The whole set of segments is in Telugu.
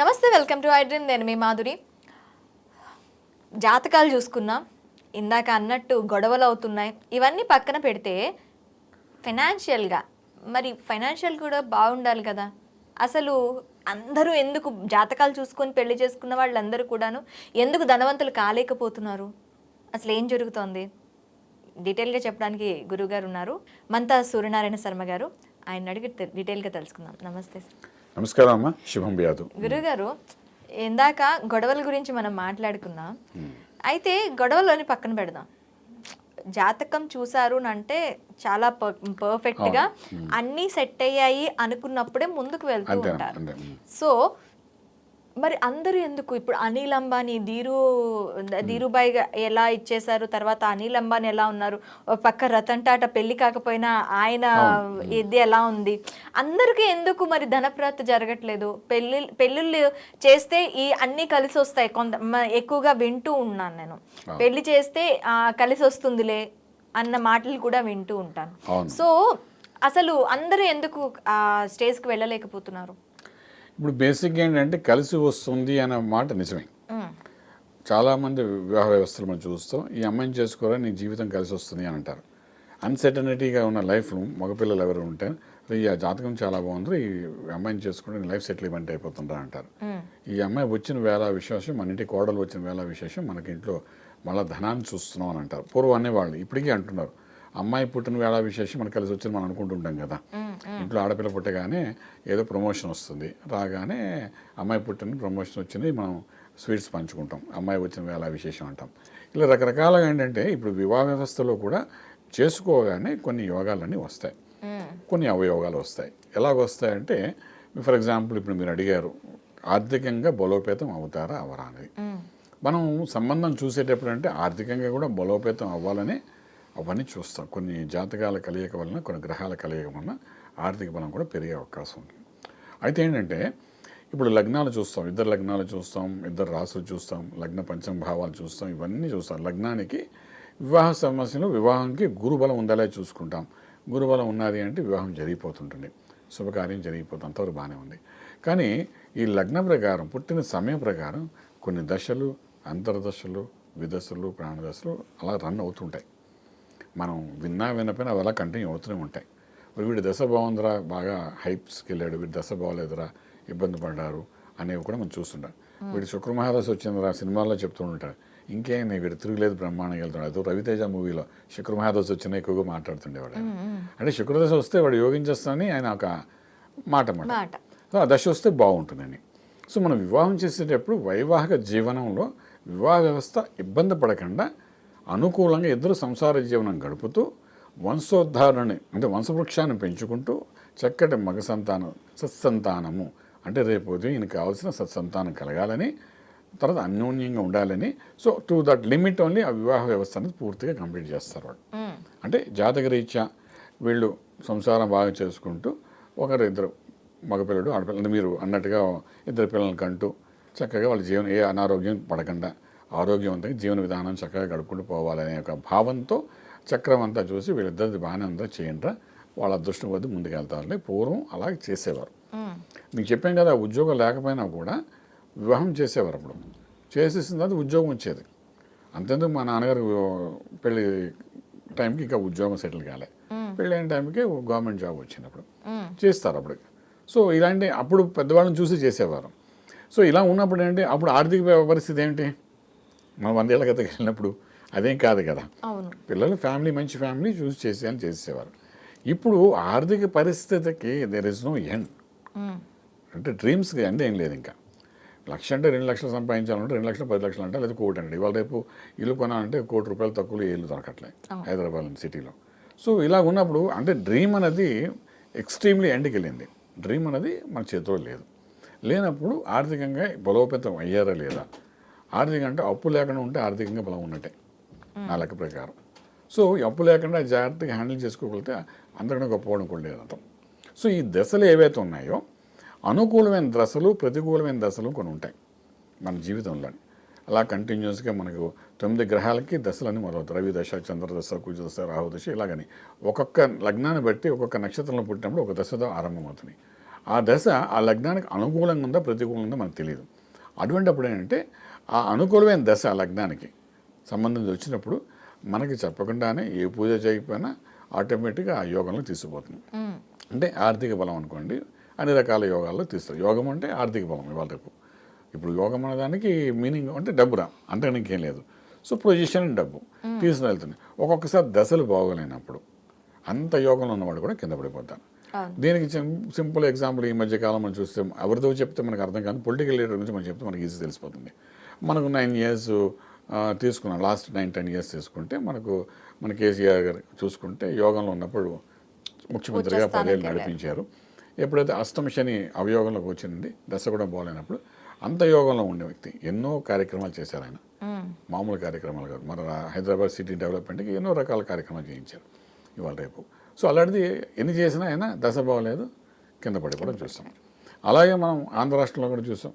నమస్తే వెల్కమ్ టు ఐడ్రీమ్. నేను మీ మాధురి. జాతకాలు చూసుకున్నాం ఇందాక అన్నట్టు గొడవలు అవుతున్నాయి. ఇవన్నీ పక్కన పెడితే ఫైనాన్షియల్గా మరి ఫైనాన్షియల్ కూడా బాగుండాలి కదా. అసలు అందరూ ఎందుకు జాతకాలు చూసుకొని పెళ్ళి చేసుకున్న వాళ్ళందరూ కూడాను ఎందుకు ధనవంతులు కాలేకపోతున్నారు? అసలు ఏం జరుగుతోంది? డీటెయిల్గా చెప్పడానికి గురువుగారు ఉన్నారు. మంతా సూర్యనారాయణ శర్మ గారు. ఆయన అడిగి డీటెయిల్గా తెలుసుకుందాం. నమస్తే సార్. నమస్కారం అమ్మా. శుభం వ్యాధు గురుగారు ఇందాక గొడవల గురించి మనం మాట్లాడుకున్నాం. అయితే గొడవలోని పక్కన పెడదాం. జాతకం చూసారు అని అంటే చాలా పర్ఫెక్ట్గా అన్నీ సెట్ అయ్యాయి అనుకున్నప్పుడే ముందుకు వెళ్తూ ఉంటారు. సో మరి అందరూ ఎందుకు? ఇప్పుడు అనిల్ అంబానీ ధీరు ధీరుబాయి ఎలా ఇచ్చేశారు? తర్వాత అనిల్ అంబానీ ఎలా ఉన్నారు? పక్క రతన్ టాటా పెళ్ళి కాకపోయినా ఆయన ఇది ఎలా ఉంది? అందరికీ ఎందుకు మరి ధనప్రాప్తి జరగట్లేదు? పెళ్ళి పెళ్ళిళ్ళు చేస్తే ఈ అన్ని కలిసి వస్తాయి. కొంత ఎక్కువగా వింటూ ఉన్నాను నేను. పెళ్ళి చేస్తే కలిసి వస్తుందిలే అన్న మాటలు కూడా వింటూ ఉంటాను. సో అసలు అందరూ ఎందుకు స్టేజ్కి వెళ్ళలేకపోతున్నారు? ఇప్పుడు బేసిక్ ఏంటంటే కలిసి వస్తుంది అనే మాట నిజమే. చాలామంది వివాహ వ్యవస్థలు మనం చూస్తాం. ఈ అమ్మాయిని చేసుకోరా నీ జీవితం కలిసి వస్తుంది అని అంటారు. అన్సర్టనిటీగా ఉన్న లైఫ్ను మగపిల్లలు ఎవరు ఉంటే "అరే, ఈ జాతకం చాలా బాగుంది. ఈ అమ్మాయిని చేసుకుంటే నీ లైఫ్ సెటిల్మెంట్ అయిపోతుందా అంటారు. ఈ అమ్మాయి వచ్చిన వేళ విశేషం మన ఇంటి కోడలు వచ్చిన వేళ విశేషం మనకి ఇంట్లో మళ్ళీ ధనాన్ని చూస్తున్నాం అని అంటారు. పూర్వం అనేవాళ్ళు ఇప్పటికీ అంటున్నారు. అమ్మాయి పుట్టిన వేళ విశేషం మనకు కలిసి వచ్చింది మనం అనుకుంటుంటాం కదా. ఇంట్లో ఆడపిల్ల పుట్టగానే ఏదో ప్రమోషన్ వస్తుంది. రాగానే అమ్మాయి పుట్టిన ప్రమోషన్ వచ్చింది మనం స్వీట్స్ పంచుకుంటాం. అమ్మాయి వచ్చిన వేళ విశేషం అంటాం. ఇలా రకరకాలుగా ఏంటంటే ఇప్పుడు వివాహ వ్యవస్థలో కూడా చేసుకోగానే కొన్ని యోగాలన్నీ వస్తాయి. కొన్ని అవయోగాలు వస్తాయి. ఎలాగ వస్తాయంటే ఫర్ ఎగ్జాంపుల్ ఇప్పుడు మీరు అడిగారు ఆర్థికంగా బలోపేతం అవుతారా అవరా అనేది. మనం సంబంధం చూసేటప్పుడు అంటే ఆర్థికంగా కూడా బలోపేతం అవ్వాలని అవన్నీ చూస్తాం. కొన్ని జాతకాల కలయిక వలన కొన్ని గ్రహాల కలయిక వలన ఆర్థిక బలం కూడా పెరిగే అవకాశం ఉంది. అయితే ఏంటంటే ఇప్పుడు లగ్నాలు చూస్తాం ఇద్దరు లగ్నాలు చూస్తాం ఇద్దరు రాసులు చూస్తాం లగ్న పంచమ భావాలు చూస్తాం ఇవన్నీ చూస్తాం. లగ్నానికి వివాహ సమస్యలు వివాహంకి గురుబలం ఉండాలే చూసుకుంటాం. గురుబలం ఉన్నది అంటే వివాహం జరిగిపోతుంటుంది. శుభకార్యం జరిగిపోతుంది. అంతవరకు బాగానే ఉంది. కానీ ఈ లగ్న ప్రకారం పుట్టిన సమయం ప్రకారం కొన్ని దశలు అంతర్దశలు విదశలు ప్రాణదశలు అలా రన్ అవుతుంటాయి. మనం విన్నా వినపోయినా అవి అలా కంటిన్యూ అవుతూనే ఉంటాయి. మరి వీడి దశ బాగుందిరా బాగా హైప్స్కి వెళ్ళాడు వీడి దశ బాగోలేదురా ఇబ్బంది పడ్డారు అనేవి కూడా మనం చూస్తుంటాం. వీడి శుక్రమహాదశ వచ్చిందిరా సినిమాల్లో చెప్తూ ఉంటాడు. ఇంకేం వీడు తిరుగులేదు బ్రహ్మాండంగా వెళ్తున్నాడు. అదో రవితేజ మూవీలో శుక్రమహాదశ వచ్చిన ఎక్కువగా మాట్లాడుతుండేవాడు. అంటే శుక్రదశ వస్తే వాడు యోగించేస్తానని ఆయన ఒక మాట మాట. మాట. సో ఆ దశ వస్తే బాగుంటుందని. సో మనం వివాహం చేసేటప్పుడు వైవాహిక జీవనంలో వివాహ వ్యవస్థ ఇబ్బంది పడకుండా అనుకూలంగా ఇద్దరు సంసార జీవనం గడుపుతూ వంశోద్ధారణని అంటే వంశవృక్షాన్ని పెంచుకుంటూ చక్కటి మగ సంతానం సత్సంతానము. అంటే రేపు ఉదయం ఈయనకి కావాల్సిన సత్సంతానం కలగాలని తర్వాత అన్యోన్యంగా ఉండాలని. So to that limit only ఆ వివాహ వ్యవస్థ అనేది పూర్తిగా కంప్లీట్ చేస్తారు వాళ్ళు. అంటే జాతకరీత్యా వీళ్ళు సంసారం బాగా చేసుకుంటూ ఒకరు ఇద్దరు మగపిల్లడు ఆడపిల్ల అంటే మీరు అన్నట్టుగా ఇద్దరు పిల్లల్ని కంటూ చక్కగా వాళ్ళ జీవనం ఏ అనారోగ్యం పడకుండా ఆరోగ్యవంతంగా జీవన విధానం చక్కగా గడుపుకుంటూ పోవాలనే ఒక భావంతో చక్రం అంతా చూసి వీళ్ళిద్దరిది బాగానే ఉందా చేయండిరా. వాళ్ళ అదృష్టం వద్ద ముందుకెళ్తారులే. పూర్వం అలా చేసేవారు. మీకు చెప్పాం కదా ఉద్యోగం లేకపోయినా కూడా వివాహం చేసేవారు అప్పుడు. చేసేసిన తర్వాత ఉద్యోగం వచ్చేది. అంతేందుకు మా నాన్నగారు పెళ్ళి టైంకి ఇంకా ఉద్యోగం సెటిల్ కాలే. పెళ్ళి అయిన టైంకి గవర్నమెంట్ జాబ్ వచ్చినప్పుడు. చేస్తారు అప్పుడు. సో ఇలాంటి అప్పుడు పెద్దవాళ్ళని చూసి చేసేవారు. సో ఇలా ఉన్నప్పుడు ఏంటి అప్పుడు ఆర్థిక పరిస్థితి ఏంటి? మనం వందేళ్ళ క్రితం వెళ్ళినప్పుడు అదేం కాదు కదా. పిల్లలు ఫ్యామిలీ మంచి ఫ్యామిలీ చూసి చేసేయాలని చేసేవారు ఇప్పుడు ఆర్థిక పరిస్థితికి దెర్ ఇస్ నో ఎండ్. అంటే డ్రీమ్స్కి ఎండ్ ఏం లేదు ఇంకా. లక్ష అంటే రెండు లక్షలు సంపాదించాలంటే రెండు లక్షలు పది లక్షలు అంటే లేదా కోటి అంటే ఇవాళ రేపు ఇల్లు కొనాలంటే కోటి రూపాయలు తక్కువ ఇల్లు దొరకట్లే హైదరాబాద్ సిటీలో. సో ఇలా ఉన్నప్పుడు అంటే డ్రీమ్ అనేది ఎక్స్ట్రీమ్లీ ఎండ్కి వెళ్ళింది. డ్రీమ్ అనేది మన చేతిలో లేదు. లేనప్పుడు ఆర్థికంగా బలోపేతం అయ్యారా లేదా? ఆర్థికంగా అంటే అప్పు లేకుండా ఉంటే ఆర్థికంగా బలం ఉన్నట్టే. నా లెక్క ప్రకారం. సో అప్పు లేకుండా జాగ్రత్తగా హ్యాండిల్ చేసుకోగలిగితే అందరికీ గొప్పవాడు కూడా లేదు అర్థం సో ఈ దశలు ఏవైతే ఉన్నాయో అనుకూలమైన దశలు ప్రతికూలమైన దశలు కొన్ని ఉంటాయి మన జీవితంలో అలా కంటిన్యూస్గా మనకు తొమ్మిది గ్రహాలకి దశలన్నీ మొదలవుతాయి. రవి దశ చంద్రదశ కుజదశ కుజ దశ ఇలాగని. ఒక్కొక్క లగ్నాన్ని బట్టి ఒక్కొక్క నక్షత్రంలో పుట్టినప్పుడు ఒక దశతో ఆరంభమవుతుంది. ఆ దశ ఆ లగ్నానికి అనుకూలంగా ఉందా ప్రతికూలంగా ఉందా మనకు తెలియదు అటువంటిప్పుడు ఏంటంటే ఆ అనుకూలమైన దశ ఆ లగ్నానికి సంబంధం వచ్చినప్పుడు మనకి చెప్పకుండానే ఏ పూజ చేయకపోయినా ఆటోమేటిక్గా ఆ యోగంలో తీసుకుపోతుంది. అంటే ఆర్థిక బలం అనుకోండి అన్ని రకాల యోగాల్లో తీస్తారు. యోగం అంటే ఆర్థిక బలం ఇవాళ రేపు. ఇప్పుడు యోగం అనేదానికి మీనింగ్ అంటే డబ్బు రా అంతకు ఇంకేం లేదు. సో పొజిషన్ డబ్బు తీసుకుని వెళ్తుంది ఒక్కొక్కసారి దశలు బాగోలేనప్పుడు అంత యోగంలో ఉన్నవాడు కూడా కింద పడిపోతారు అవును. దీనికి సింపుల్ ఎగ్జాంపుల్ ఈ మధ్య కాలం మనం చూస్తే ఎవరితో చెప్తే మనకు అర్థం కాదు. పొలిటికల్ లీడర్ గురించి మనం చెప్తే మనకి ఈజీ తెలిసిపోతుంది. మనకు నైన్ ఇయర్స్ తీసుకున్నాం. లాస్ట్ నైన్ టెన్ ఇయర్స్ తీసుకుంటే మనకు మన కేసీఆర్ గారు చూసుకుంటే యోగంలో ఉన్నప్పుడు ముఖ్యమంత్రిగా పదేళ్ళు నడిపించారు. ఎప్పుడైతే అష్టమ శని అవయోగంలోకి వచ్చింది దశ కూడా బాగోలేనప్పుడు అంత యోగంలో ఉండే వ్యక్తి. ఎన్నో కార్యక్రమాలు చేశారు ఆయన. మ్మ్. మామూలు కార్యక్రమాలు కాదు. మన హైదరాబాద్ సిటీ డెవలప్మెంట్కి ఎన్నో రకాల కార్యక్రమాలు చేయించారు ఇవాళ రేపు. సో అలాంటిది ఎన్ని చేసినా అయినా దశ బాగలేదు కింద పడిపోవడం చూస్తాం. అలాగే మనం ఆంధ్ర రాష్ట్రంలో కూడా చూసాం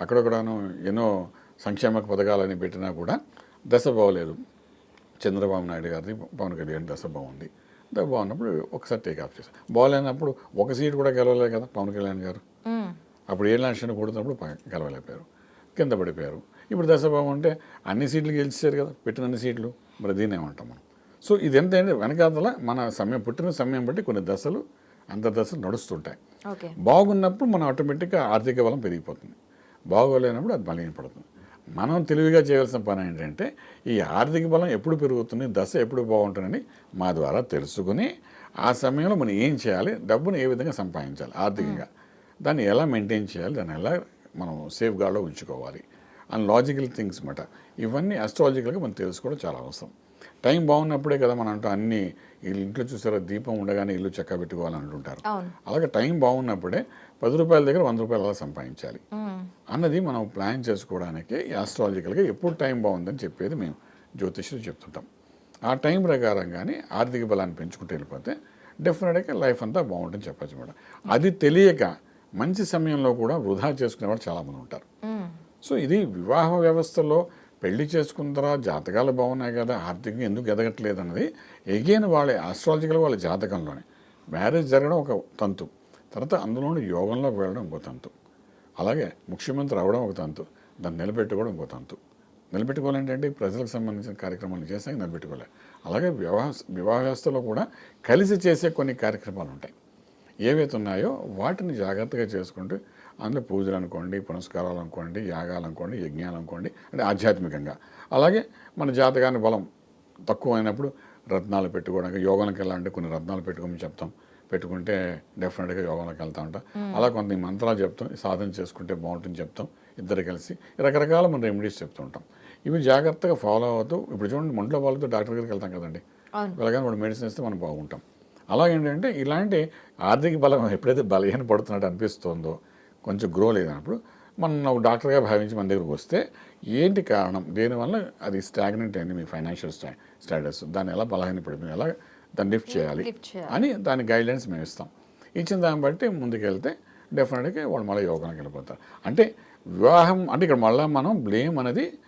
అక్కడొక్కడను ఎన్నో సంక్షేమ పథకాలని పెట్టినా కూడా దశ బాగలేదు. చంద్రబాబు నాయుడు గారిది పవన్ కళ్యాణ్ దశ బాగుంది. దశ బాగున్నప్పుడు ఒకసారి టేక్ ఆఫ్ చేశారు. బాగలేనప్పుడు ఒక సీట్ కూడా గెలవలేదు కదా పవన్ కళ్యాణ్ గారు. అప్పుడు ఏ లక్షణ కొడుతున్నప్పుడు గెలవలేకపోయారు. కింద పడిపోయారు. ఇప్పుడు దశభావం అంటే అన్ని సీట్లు గెలిచారు కదా పెట్టిన అన్ని సీట్లు. మరి దీన్ని ఏమంటాం మనం? సో ఇది ఎంత అంటే వెనకాతల మన సమయం పుట్టిన సమయం బట్టి కొన్ని దశలు అంతర్దశలు నడుస్తుంటాయి. బాగున్నప్పుడు మనం ఆటోమేటిక్గా ఆర్థిక బలం పెరిగిపోతుంది. బాగోలేనప్పుడు అది బలహీనపడుతుంది. మనం తెలివిగా చేయవలసిన పని ఏంటంటే ఈ ఆర్థిక బలం ఎప్పుడు పెరుగుతుంది దశ ఎప్పుడు బాగుంటుందని మా ద్వారా తెలుసుకుని ఆ సమయంలో మనం ఏం చేయాలి డబ్బును ఏ విధంగా సంపాదించాలి ఆర్థికంగా. దాన్ని ఎలా మెయింటైన్ చేయాలి దాన్ని ఎలా మనం సేఫ్ గార్డ్లో ఉంచుకోవాలి అండ్ లాజికల్ థింగ్స్ మాట ఇవన్నీ అస్ట్రాలజికల్గా మనం తెలుసుకోవడం చాలా అవసరం. టైం బాగున్నప్పుడే కదా మనం అంటూ అన్ని వీళ్ళు ఇంట్లో చూసారా దీపం ఉండగానే ఇల్లు చక్క పెట్టుకోవాలని అంటుంటారు అవును. అలాగే టైం బాగున్నప్పుడే పది రూపాయల దగ్గర వంద రూపాయలు అలా సంపాదించాలి. అన్నది మనం ప్లాన్ చేసుకోవడానికి ఆస్ట్రాలజికల్గా ఎప్పుడు టైం బాగుందని చెప్పేది మేము జ్యోతిష్యులు చెప్తుంటాం. ఆ టైం ప్రకారంగానే ఆర్థిక బలాన్ని పెంచుకుంటూ వెళ్ళిపోతే డెఫినెట్గా లైఫ్ అంతా బాగుంటుంది చెప్పచ్చు మేడం. అది తెలియక మంచి సమయంలో కూడా వృధా చేసుకునేవాళ్ళు చాలామంది ఉంటారు. సో ఇది వివాహ వ్యవస్థలో పెళ్ళి చేసుకున్న తర్వాత జాతకాలు బాగున్నాయి కదా ఆర్థికంగా ఎందుకు ఎదగట్లేదు అన్నది ఎగైన్ వాళ్ళ ఆస్ట్రాలజికల్ వాళ్ళ జాతకంలోనే. మ్యారేజ్ జరగడం ఒక తంతు. తర్వాత అందులోని యోగంలోకి వెళ్ళడం ఇంకో తంతు. అలాగే ముఖ్యమంత్రి అవడం ఒక తంతు. దాన్ని నిలబెట్టుకోవడం ఇంకో తంతు. నిలబెట్టుకోవాలంటే ప్రజలకు సంబంధించిన కార్యక్రమాలు చేసాక నిలబెట్టుకోలే అలాగే వివాహ వివాహ వ్యవస్థలో కూడా కలిసి చేసే కొన్ని కార్యక్రమాలు ఉంటాయి. ఏవైతే ఉన్నాయో వాటిని జాగ్రత్తగా చేసుకుంటూ అందులో పూజలు అనుకోండి పునస్కారాలు అనుకోండి యాగాలు అనుకోండి యజ్ఞాలు అనుకోండి అంటే ఆధ్యాత్మికంగా. అలాగే మన జాతకాన్ని బలం తక్కువ అయినప్పుడు రత్నాలు పెట్టుకోవడానికి యోగానికి వెళ్ళాలంటే కొన్ని రత్నాలు పెట్టుకోమని చెప్తాం. పెట్టుకుంటే డెఫినెట్గా యోగంలోకి వెళ్తూ ఉంటాం. అలా కొంత మంత్రాలు చెప్తాం సాధన చేసుకుంటే బాగుంటుంది చెప్తాం ఇద్దరు కలిసి రకరకాల మన రెమెడీస్ చెప్తూ ఉంటాం. ఇవి జాగ్రత్తగా ఫాలో అవుతూ ఇప్పుడు చూడండి ఒంట్లో వాళ్ళతో డాక్టర్ దగ్గరికి వెళ్తాం కదండి. వెళ్ళగానే వాడు మెడిసిన్ ఇస్తే మనం బాగుంటాం. అలాగేంటంటే ఇలాంటి ఆర్థిక బలం ఎప్పుడైతే బలహీన పడుతున్నట్టు అనిపిస్తుందో కొంచెం గ్రో లేదన్నప్పుడు మనం డాక్టర్గా భావించి మన దగ్గరకు వస్తే ఏంటి కారణం? దేనివల్ల అది స్టాగ్నెంట్ అయింది మీ ఫైనాన్షియల్ స్టా స్టేటస్ దాన్ని ఎలా బలహీనపడిపోయింది ఎలా దాన్ని లిఫ్ట్ చేయాలి. అని దాని గైడ్లైన్స్ మేము ఇస్తాం. ఇచ్చిన దాన్ని బట్టి ముందుకెళ్తే డెఫినెట్గా వాళ్ళు మళ్ళీ యోగానికి వెళ్ళిపోతారు. అంటే వివాహం అంటే ఇక్కడ మళ్ళీ మనం బ్లేమ్ అనేది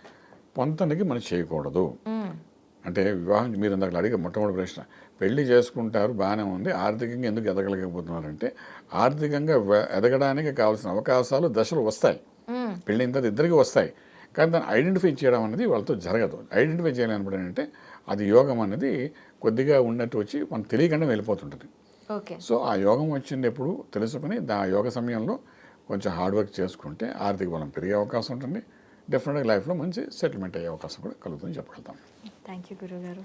పొంతనకి మనం చేయకూడదు. అంటే వివాహం మీరు ఇందాక అడిగే మొట్టమొదటి ప్రశ్న. పెళ్ళి చేసుకుంటారు బాగానే ఉంది. ఆర్థికంగా ఎందుకు ఎదగలేకపోతున్నారంటే ఆర్థికంగా ఎదగడానికి కావాల్సిన అవకాశాలు దశలు వస్తాయి. పెళ్ళైన తర్వాత ఇద్దరికి వస్తాయి. కానీ దాన్ని ఐడెంటిఫై చేయడం అనేది వాళ్ళతో జరగదు. ఐడెంటిఫై చేయాలన్నప్పుడు ఏంటంటే అది యోగం అనేది కొద్దిగా ఉన్నట్టు వచ్చి మనకు తెలియకుండా వెళ్ళిపోతుంటుంది. ఓకే. సో ఆ యోగం వచ్చింది ఎప్పుడు తెలుసుకుని దా ఆ యోగ సమయంలో కొంచెం హార్డ్ వర్క్ చేసుకుంటే ఆర్థిక బలం పెరిగే అవకాశం ఉంటుంది. డెఫినెట్గా లైఫ్లో మంచి సెటిల్మెంట్ అయ్యే అవకాశం కూడా కలుగుతుందని చెప్పగలుగుతాం. థ్యాంక్ యూ గురుగారు